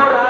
তোরা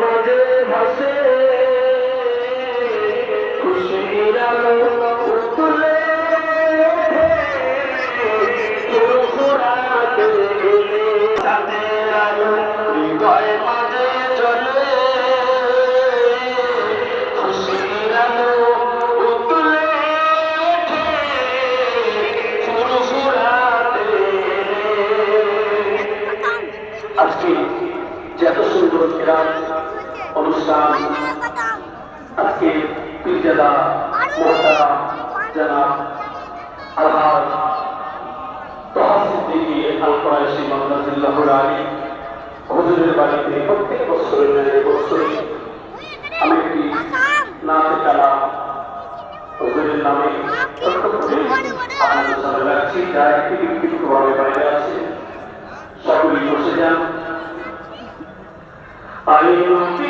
মাঝে ভাসে খুশির আলো যে এত সুন্দর ক্রীড়া অনুষ্ঠান, আজকে পীরজাদা মোহতারা জানাব, আলহাজ আমি একটি নাচে হুজুরের নামে রাখছি একটি বিক্ষিপ্তভাবে বাইরে আছে। Hare Hare